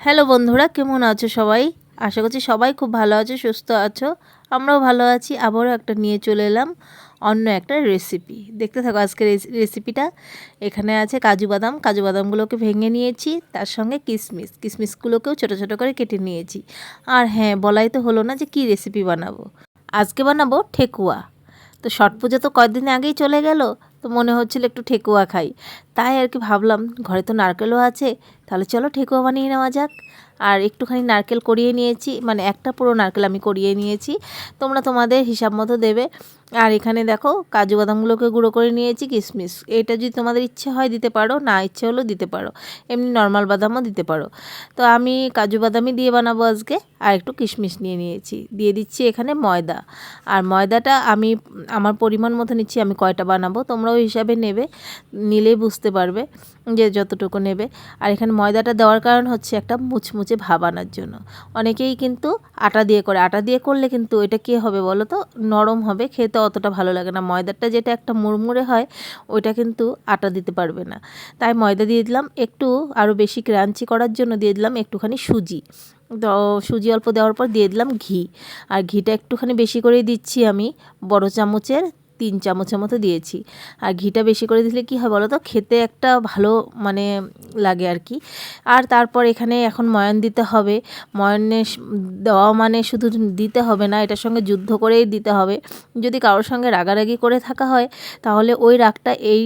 Hello বন্ধুরা, কেমন আছো সবাই? আশা করছি সবাই খুব ভালো আছো, সুস্থ আছো। আমরাও ভালো আছি, আবারও একটা নিয়ে চলে এলাম অন্য একটা রেসিপি দেখতে থাকো আজকের রেসিপিটা এখানে আছে কাজু বাদাম। কাজু বাদামগুলোকে ভেঙে নিয়েছি, তার সঙ্গে কিশমিশ। কিশমিশগুলোকেও ছোটো ছোটো করে কেটে নিয়েছি। আর হ্যাঁ বলাই তো হলো না যে কি রেসিপি বানাবো। আজকে বানাবো ঠেকুয়া। তো ছট পুজো তো কয়েকদিন আগেই চলে গেল তো মনে হচ্ছিল একটু ঠেকুয়া খাই। তাই আর কি ভাবলাম, ঘরে তো নারকেলও আছে, তাহলে চলো ঠেকুয়া বানিয়ে নেওয়া যাক। আর একটুখানি নারকেল করিয়ে নিয়েছি মানে একটা পুরো নারকেল আমি করিয়ে নিয়েছি। তোমরা তোমাদের হিসাব মতো দেবে। আর এখানে দেখো, কাজু বাদামগুলোকে গুঁড়ো করে নিয়েছি কিশমিশ। এটা যদি তোমাদের ইচ্ছে হয় দিতে পারো, না ইচ্ছে হলেও দিতে পারো। এমনি নর্মাল বাদামও দিতে পারো। তো আমি কাজু বাদামই দিয়ে বানাবো আজকে। আর একটু কিশমিশ নিয়ে নিয়েছি। দিয়ে দিচ্ছি এখানে ময়দা। আর ময়দাটা আমি, আমার পরিমাণ মতো নিচ্ছি, আমি কয়টা বানাবো তোমরাও হিসাবে নেবে, নিলেই বুঝতে পারবে যে যতটুকু নেবে। আর এখানে ময়দাটা দেওয়ার কারণ হচ্ছে একটা মুচমুচে ভাব আনার জন্য। অনেকেই কিন্তু আটা দিয়ে করে, আটা দিয়ে করলে কিন্তু এটা কী হবে বলো তো? নরম হবে, খেতে অতটা ভালো লাগে না। ময়দাটা যেটা একটা মুড়মুড়ে হয়, ওইটা কিন্তু আটা দিতে পারবে না। তাই ময়দা দিয়ে দিলাম, একটু আরও বেশি ক্রাঞ্চি করার জন্য দিয়ে দিলাম একটুখানি সুজি। তো সুজি অল্প দেওয়ার পর দিয়ে দিলাম ঘি। আর ঘিটা একটুখানি বেশি করেই দিচ্ছি আমি বড় চামচের তিন চামচের মতো দিয়েছি। আর ঘিটা বেশি করে দিলে কি হয় বলো তো খেতে একটা ভালো মানে লাগে আর কি। আর তারপর এখানে এখন ময়ন দিতে হবে। ময়নে দেওয়া মানে শুধু দিতে হবে না, এটার সঙ্গে যুদ্ধ করেই দিতে হবে। যদি কারোর সঙ্গে রাগারাগি করে থাকা হয়, তাহলে ওই রাগটা এই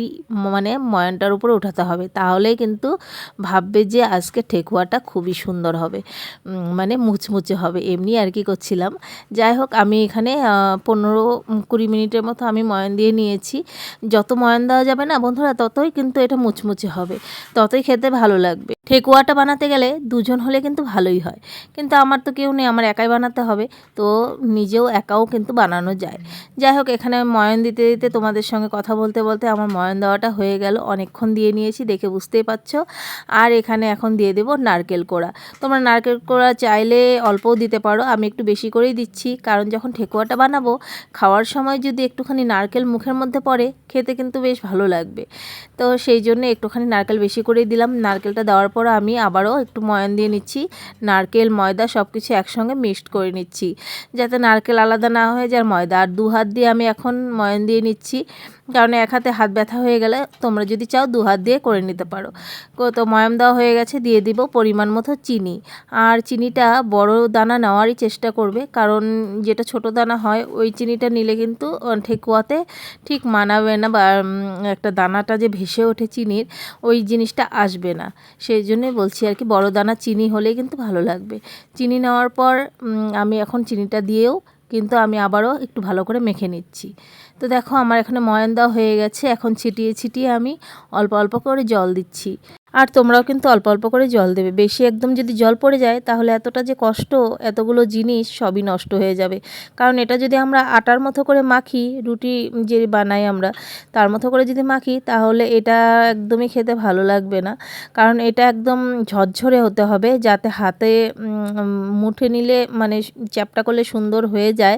মানে ময়নটার উপরে উঠাতে হবে। তাহলেই কিন্তু ভাববে যে আজকে ঠেকুয়াটা খুবই সুন্দর হবে। মানে মুচমুচে হবে। এমনি আর কি করছিলাম। যাই হোক, আমি এখানে পনেরো কুড়ি মিনিটের মতো আমি ময়ান দিয়ে নিয়েছি। যত ময়ান দেওয়া যাবে না বন্ধুরা, ততই কিন্তু এটা মুচমুচে হবে। ততই খেতে ভালো লাগবে। ঠেকুয়াটা বানাতে গেলে দুজন হলে কিন্তু ভালোই হয়। কিন্তু আমার তো কেউ নেই, আমার একাই বানাতে হবে। তো নিজেও একাও কিন্তু বানানো যায়। যাই হোক, এখানে ময়ন দিতে দিতে তোমাদের সঙ্গে কথা বলতে বলতে আমার ময়ন দেওয়াটা হয়ে গেল। অনেকক্ষণ দিয়ে নিয়েছি, দেখে বুঝতেই পারছ। আর এখানে এখন দিয়ে দেবো নারকেল কোড়া। তোমরা নারকেল কোড়া চাইলে অল্পও দিতে পারো, আমি একটু বেশি করেই দিচ্ছি। কারণ যখন ঠেকুয়াটা বানাবো, খাওয়ার সময় যদি একটুখানি নারকেল মুখের মধ্যে পড়ে খেতে কিন্তু বেশ ভালো লাগবে। তো সেই জন্য একটুখানি নারকেল বেশি করেই দিলাম। নারকেলটা দেওয়ার পর আমি আবারও একটু ময়ান দিয়ে নিচ্ছি। নারকেল, ময়দা সব কিছু একসঙ্গে মিক্সড করে নিচ্ছি। যাতে নারকেল আলাদা না হয়ে যায় ময়দা। আর দু হাত দিয়ে আমি এখন ময়ান দিয়ে নিচ্ছি। কারণ এক হাতে হাত ব্যথা হয়ে গেলে তোমরা যদি চাও দু হাত দিয়ে করে নিতে পারো। তো ময়াম দেওয়া হয়ে গেছে। দিয়ে দিব পরিমাণ মতো চিনি। আর চিনিটা বড় দানা নেওয়ারই চেষ্টা করবে। কারণ যেটা ছোট দানা হয়, ওই চিনিটা নিলে কিন্তু ঠেকুয়াতে ঠিক মানাবে না বা একটা দানাটা যে ভেসে ওঠে চিনির, ওই জিনিসটা আসবে না। সেই জন্যই বলছি আর কি, বড় দানা চিনি হলেই কিন্তু ভালো লাগবে। চিনি নেওয়ার পর আমি এখন চিনিটা দিয়েও কিন্তু আমি আবারও একটু ভালো করে মেখে নিচ্ছি। তো দেখো, আমার এখানে ময়ান দেওয়া হয়ে গেছে। এখন ছিটিয়ে ছিটিয়ে আমি অল্প অল্প করে জল দিচ্ছি। আর তোমরাও কিন্তু অল্প অল্প করে জল দেবে। বেশি একদম যদি জল পড়ে যায়, তাহলে এতটা যে কষ্ট, এতগুলো জিনিস সবই নষ্ট হয়ে যাবে। কারণ এটা যদি আমরা আটার মতো করে মাখি, রুটি যে বানাই আমরা, তার মতো করে যদি মাখি, তাহলে এটা একদমই খেতে ভালো লাগবে না। কারণ এটা একদম ঝরঝরে হতে হবে, যাতে হাতে মুঠে নিলে মানে চ্যাপটা করলে সুন্দর হয়ে যায়,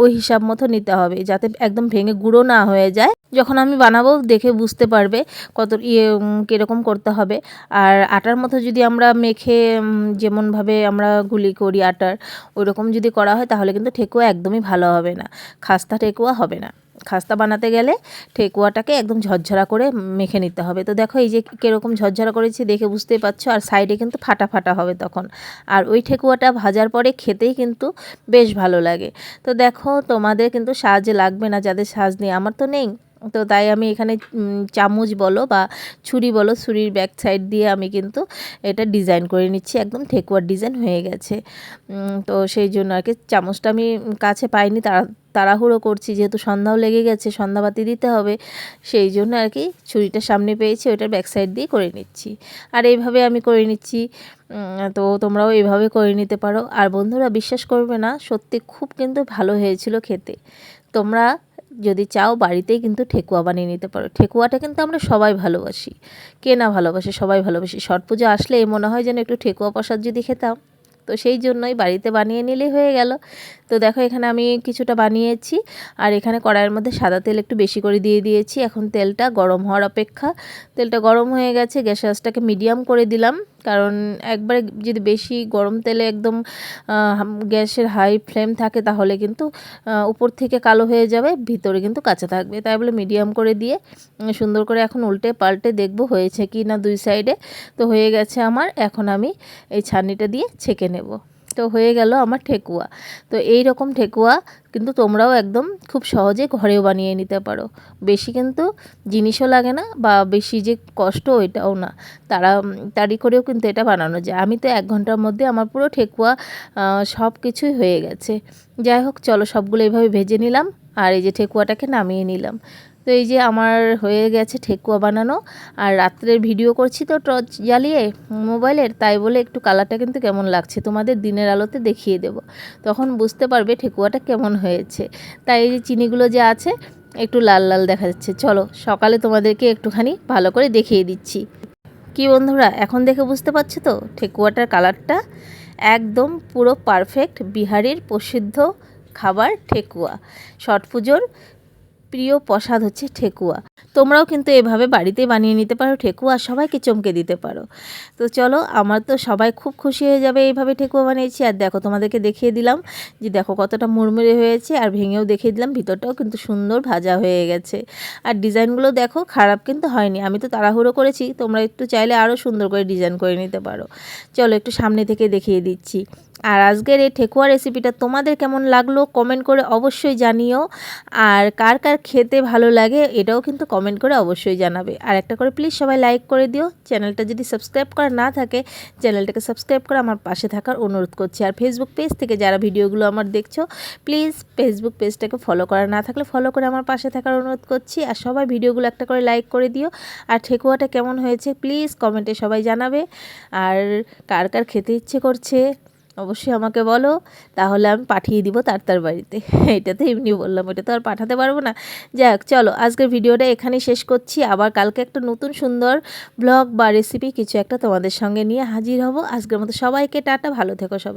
ওই হিসাব মতো নিতে হবে, যাতে একদম ভেঙে গুঁড়ো না হয়ে যায়। যখন আমি বানাবো, দেখে বুঝতে পারবে কত ইয়ে কীরকম করতে হবে। আর আটার মতো যদি আমরা মেখে যেমনভাবে আমরা গুলি করি আটার ওই রকম যদি করা হয় তাহলে কিন্তু ঠেকুয়া একদমই ভালো হবে না। খাস্তা ঠেকুয়া হবে না। খাস্তা বানাতে গেলে ঠেকুয়াটাকে একদম ঝরঝরা করে মেখে নিতে হবে। তো দেখো এই যে কীরকম ঝরঝরা করেছি দেখে বুঝতেই পারছ, আর সাইডে কিন্তু ফাটা ফাটা হবে তখন। আর ওই ঠেকুয়াটা ভাজার পরে খেতেই কিন্তু বেশ ভালো লাগে। তো দেখো তোমাদের কিন্তু সাহায্যে লাগবে না, যাদের সাজ নেই, আমার তো নেই। তো তাই আমি এখানে চামচ বলো বা ছুরি বলো, ছুরির ব্যাক সাইড দিয়ে আমি কিন্তু এটা ডিজাইন করে নিচ্ছি। একদম ঠেকুয়ার ডিজাইন হয়ে গেছে। তো সেই জন্য আর কি চামচটা আমি কাছে পাইনি তারা তাড়াহুড়ো করছি। যেহেতু সন্ধ্যাও লেগে গেছে, সন্ধ্যাবাতি দিতে হবে, সেই জন্য আর কি ছুরিটা সামনে পেয়েছি ওইটার ব্যাক সাইড দিয়ে করে নিচ্ছি। আর এইভাবে আমি করে নিচ্ছি। তো তোমরাও এইভাবে করে নিতে পারো। আর বন্ধুরা, বিশ্বাস করবে না, সত্যি খুব কিন্তু ভালো হয়েছিল খেতে। তোমরা যদি চাও বাড়িতেই কিন্তু ঠেকুয়া বানিয়ে নিতে পারো। ঠেকুয়াটা কিন্তু আমরা সবাই ভালোবাসি। কে না ভালোবাসে সবাই ভালোবাসি। ছট পুজো আসলে মনে হয় যেন একটু ঠেকুয়া প্রসাদ যদি খেতাম। তো সেই জন্যই বাড়িতে বানিয়ে নিলেই হয়ে গেল। তো দেখো এখানে আমি কিছুটা বানিয়েছি। আর এখানে কড়াইয়ের মধ্যে সাদা তেল একটু বেশি করে দিয়ে দিয়েছি। এখন তেলটা গরম হওয়ার অপেক্ষা। তেলটা গরম হয়ে গেছে। গ্যাস আঁচটাকে মিডিয়াম করে দিলাম। কারণ একবারে যদি বেশি গরম তেলে একদম গ্যাসের হাই ফ্লেম থাকে তাহলে কিন্তু উপর থেকে কালো হয়ে যাবে, ভিতরে কিন্তু কাঁচা থাকবে। তাই বলে মিডিয়াম করে দিয়ে সুন্দর করে এখন উল্টে পাল্টে দেখব হয়েছে কি না দুই সাইডে তো হয়ে গেছে আমার, এখন আমি এই ছাননিটা দিয়ে ছেঁকে নেব। তো হয়ে গেল আমার ঠেকুয়া। তো এই রকম ঠেকুয়া কিন্তু তোমরাও একদম খুব সহজে ঘরেও বানিয়ে নিতে পারো। বেশি কিন্তু জিনিসও লাগে না বা বেশি যে কষ্ট ওইটাও না। তারা তাড়ি করেও কিন্তু এটা বানানো যায়। আমি তো এক ঘণ্টার মধ্যে আমার পুরো ঠেকুয়া সব কিছুই হয়ে গেছে। যাই হোক, চলো সবগুলো এইভাবে ভেজে নিলাম। আর এই যে ঠেকুয়াটাকে নামিয়ে নিলাম। তো এই যে আমার হয়ে গেছে ঠেকুয়া বানানো আর রাত্রের ভিডিও করছি তো টর্চ জ্বালিয়ে মোবাইলের, তাই বলে একটু কালারটা কিন্তু কেমন লাগছে তোমাদের দিনের আলোতে দেখিয়ে দেব। তখন বুঝতে পারবে ঠেকুয়াটা কেমন হয়েছে। তাই এই যে চিনিগুলো যে আছে, একটু লাল লাল দেখা যাচ্ছে। চলো, সকালে তোমাদেরকে একটুখানি ভালো করে দেখিয়ে দিচ্ছি। কি বন্ধুরা, এখন দেখে বুঝতে পারছ তো ঠেকুয়াটার কালারটা? একদম পুরো পারফেক্ট বিহারের প্রসিদ্ধ খাবার ঠেকুয়া। ছট পুজোর প্রিয় প্রসাদ হচ্ছে ঠেকুয়া। তোমরাও কিন্তু এভাবে বাড়িতে বানিয়ে নিতে পারো, ঠেকুয়া সবাইকে চমকে দিতে পারো। তো চলো, আমার তো সবাই খুব খুশি হয়ে যাবে এইভাবে ঠেকুয়া বানিয়েছি। আর দেখো, তোমাদেরকে দেখিয়ে দিলাম যে দেখো কতটা মুড়মুড়ে হয়েছে, আর ভেঙেও দেখিয়ে দিলাম, ভিতরটাও কিন্তু সুন্দর ভাজা হয়ে গেছে। আর ডিজাইনগুলো দেখো, খারাপ কিন্তু হয়নি, আমি তো তাড়াহুড়ো করেছি, তোমরা একটু চাইলে আরও সুন্দর করে ডিজাইন করে নিতে পারো। চলো, একটু সামনে থেকে দেখিয়ে দিচ্ছি। আর আজকের এই ঠেকুয়া রেসিপিটা তোমাদের কেমন লাগল, কমেন্ট করে অবশ্যই জানিও। আর কার কার খেতে ভালো লাগে, এটাও কিন্তু কমেন্ট করে অবশ্যই জানাবে। আর একটা করে প্লিজ সবাই লাইক করে দিও। চ্যানেলটা যদি সাবস্ক্রাইব করা না থাকে চ্যানেলটাকে সাবস্ক্রাইব করে আমার পাশে থাকার অনুরোধ করছি। আর ফেসবুক পেজ থেকে যারা ভিডিওগুলো আমার দেখছ প্লিজ ফেসবুক পেজটাকে ফলো করা না থাকলে ফলো করে আমার পাশে থাকার অনুরোধ করছি। আর সবাই ভিডিওগুলো একটা করে লাইক করে দিও। আর ঠেকুয়াটা কেমন হয়েছে প্লিজ কমেন্টে সবাই জানাবে। আর কার কার খেতে ইচ্ছে করছে অবশ্যই আমাকে বলো, তাহলে আমি পাঠিয়ে দিব তার তার বাড়িতে। এটা তো এমনি বললাম এটা তো আর পাঠাতে পারব না। যাক, চলো, আজকের ভিডিওটা এখানেই শেষ করছি। আবার কালকে একটা নতুন সুন্দর ব্লগ বা রেসিপি কিছু একটা তোমাদের সঙ্গে নিয়ে হাজির হব। আজকের মতো সবাইকে টাটা, ভালো থেকো সবাই।